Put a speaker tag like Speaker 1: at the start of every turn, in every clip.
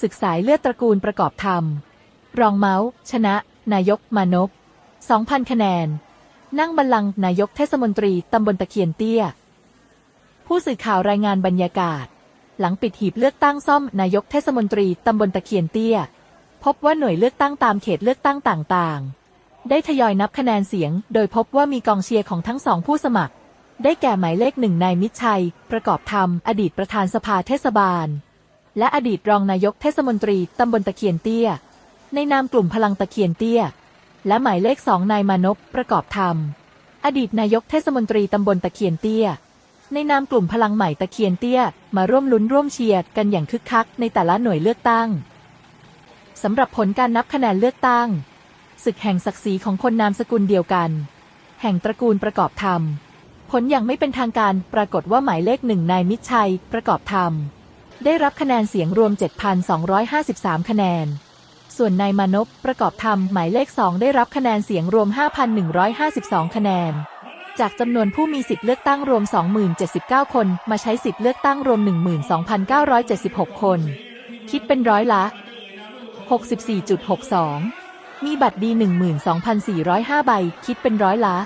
Speaker 1: ศึกสายเลือดตระกูลประกอบธรรม รองเมาส์ชนะ นายกมานพ2,000 คะแนน นั่งบัลลังก์นายกเทศมนตรีตำบลตะเคียนเตี้ย ผู้สื่อข่าวรายงานบรรยากาศ หลังปิดหีบเลือกตั้งซ่อมนายกเทศมนตรีตำบลตะเคียนเตี้ย พบว่าหน่วยเลือกตั้งตามเขตเลือกตั้งต่างๆ ได้ทยอยนับคะแนนเสียง โดยพบว่ามีกองเชียร์ของทั้งสองผู้สมัคร ได้แก่หมายเลขหนึ่งนายมิชัย ประกอบธรรม อดีตประธานสภาเทศบาล และอดีตรองนายกเทศมนตรีตำบลตะเคียนเตี้ย ในนามกลุ่มพลังตะเคียนเตี้ย และหมายเลขสองนายมานพประกอบธรรม อดีตนายกเทศมนตรีตำบลตะเคียนเตี้ย ในนามกลุ่มพลังใหม่ตะเคียนเตี้ย มาร่วมลุ้นร่วมเชียร์กันอย่างคึกคักในแต่ละหน่วยเลือกตั้งสำหรับผลการนับคะแนนเลือกตั้งศึกแห่งศักดิ์ศรีของคนนามสกุลเดียวกัน แห่งตระกูลประกอบธรรม ผลอย่างไม่เป็นทางการปรากฏว่าหมายเลขหนึ่งนายมิชัยประกอบธรรม ได้รับคะแนนเสียงรวม 7,253 คะแนน ส่วนนายมานพประกอบธรรมหมายเลขสองได้รับคะแนนเสียงรวม 5,152 คะแนน จากจำนวนผู้มีสิทธิ์เลือกตั้งรวม2079 คน มาใช้สิทธิ์เลือกตั้งรวม 12,976 คน คิดเป็นร้อยละ 64.62 มีบัตรดี 12,405 ใบ คิดเป็นร้อยละ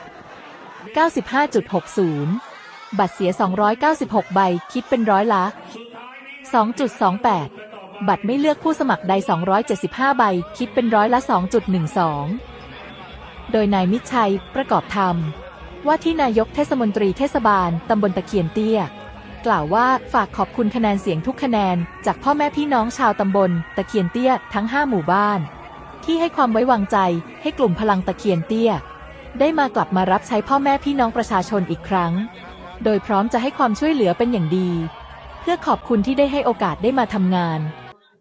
Speaker 1: 95.60 บัตรเสีย 296 ใบ คิดเป็นร้อยละ 2.28 บัตรไม่เลือกผู้สมัครใด 275 ใบ คิดเป็นร้อยละ 2.12 โดยนายมิชัย ประกอบธรรม ว่าที่นายกเทศมนตรีเทศบาล ตำบลตะเคียนเตี้ย กล่าวว่าฝากขอบคุณคะแนนเสียงทุกคะแนน จากพ่อแม่พี่น้องชาวตำบล ตะเคียนเตี้ยทั้ง 5 หมู่บ้าน ที่ให้ความไว้วางใจให้กลุ่มพลังตะเคียนเตี้ย ได้มากลับมารับใช้พ่อแม่พี่น้องประชาชนอีกครั้ง โดยพร้อมจะให้ความช่วยเหลือเป็นอย่างดี เพื่อขอบคุณที่ได้ให้โอกาสได้มาทำงาน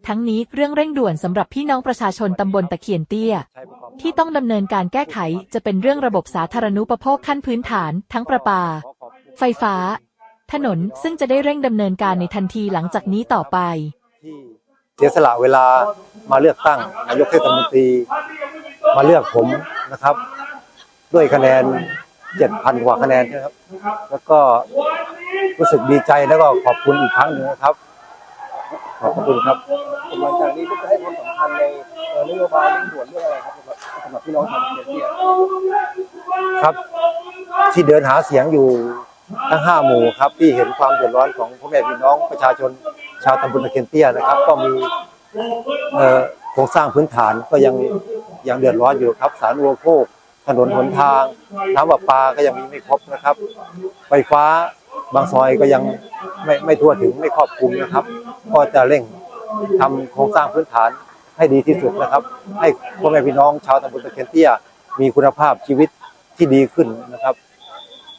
Speaker 1: ทั้งนี้เรื่องเร่งด่วนสำหรับพี่น้องประชาชนตำบลตะเคียนเตี้ย ที่ต้องดำเนินการแก้ไขจะเป็นเรื่องระบบสาธารณูปโภคขั้นพื้นฐาน ทั้งประปา ไฟฟ้า ถนนซึ่งจะได้เร่งดำเนินการในทันทีหลังจากนี้ต่อไป
Speaker 2: ที่เสียสละเวลามาเลือกตั้งนายกเทศมนตรี มาเลือกผมนะครับ ด้วยคะแนน 7,000 กว่าคะแนนนะครับ แล้วก็รู้สึกดีใจแล้วก็ขอบคุณอีกครั้งหนึ่งนะครับ ขอบคุณครับ
Speaker 3: หลังจากนี้ก็จะให้ความสำคัญในเอ่อนโยบายเร่งด่วนเรื่องอะไรครับสำหรับสำหรับพี่น้องชาวเชียร์เนี่ย
Speaker 2: ครับที่เดินหาเสียงอยู่ทั้งห้าหมู่ครับ ที่เห็นความเดือดร้อนของพ่อแม่พี่น้องประชาชนชาวตำบลตะเคียนเตี้ยนะครับ ก็มีเอ่อโครงสร้างพื้นฐานก็ยังยังเดือดร้อนอยู่ครับสารอุปโภค ถนนหนทาง น้ำประปาก็ยังมีไม่ครบนะครับ ไฟฟ้าบางซอยก็ยังไม่ไม่ทั่วถึงไม่ครอบคลุมนะครับ ก็จะเร่งทำโครงสร้างพื้นฐานให้ดีที่สุดนะครับ ให้พ่อแม่พี่น้องชาวตำบลตะเคียนเตี้ยมีคุณภาพชีวิตที่ดีขึ้นนะครับ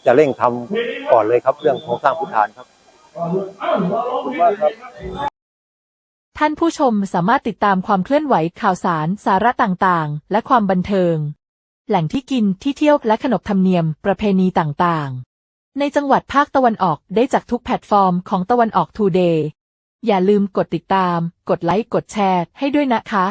Speaker 2: จะเร่งทำก่อนเลยครับ เรื่องโครงสร้างพื้นฐานครับ
Speaker 3: ขอบคุณมากครับ
Speaker 1: ท่านผู้ชมสามารถติดตามความเคลื่อนไหวข่าวสาร สาระต่างๆ และความบันเทิง แหล่งที่กินที่เที่ยวและขนบธรรมเนียมประเพณีต่างๆ ในจังหวัดภาคตะวันออกได้จากทุกแพลตฟอร์มของตะวันออกทูเดย์อย่าลืมกดติดตาม กดไลค์ กดแชร์ให้ด้วยนะคะ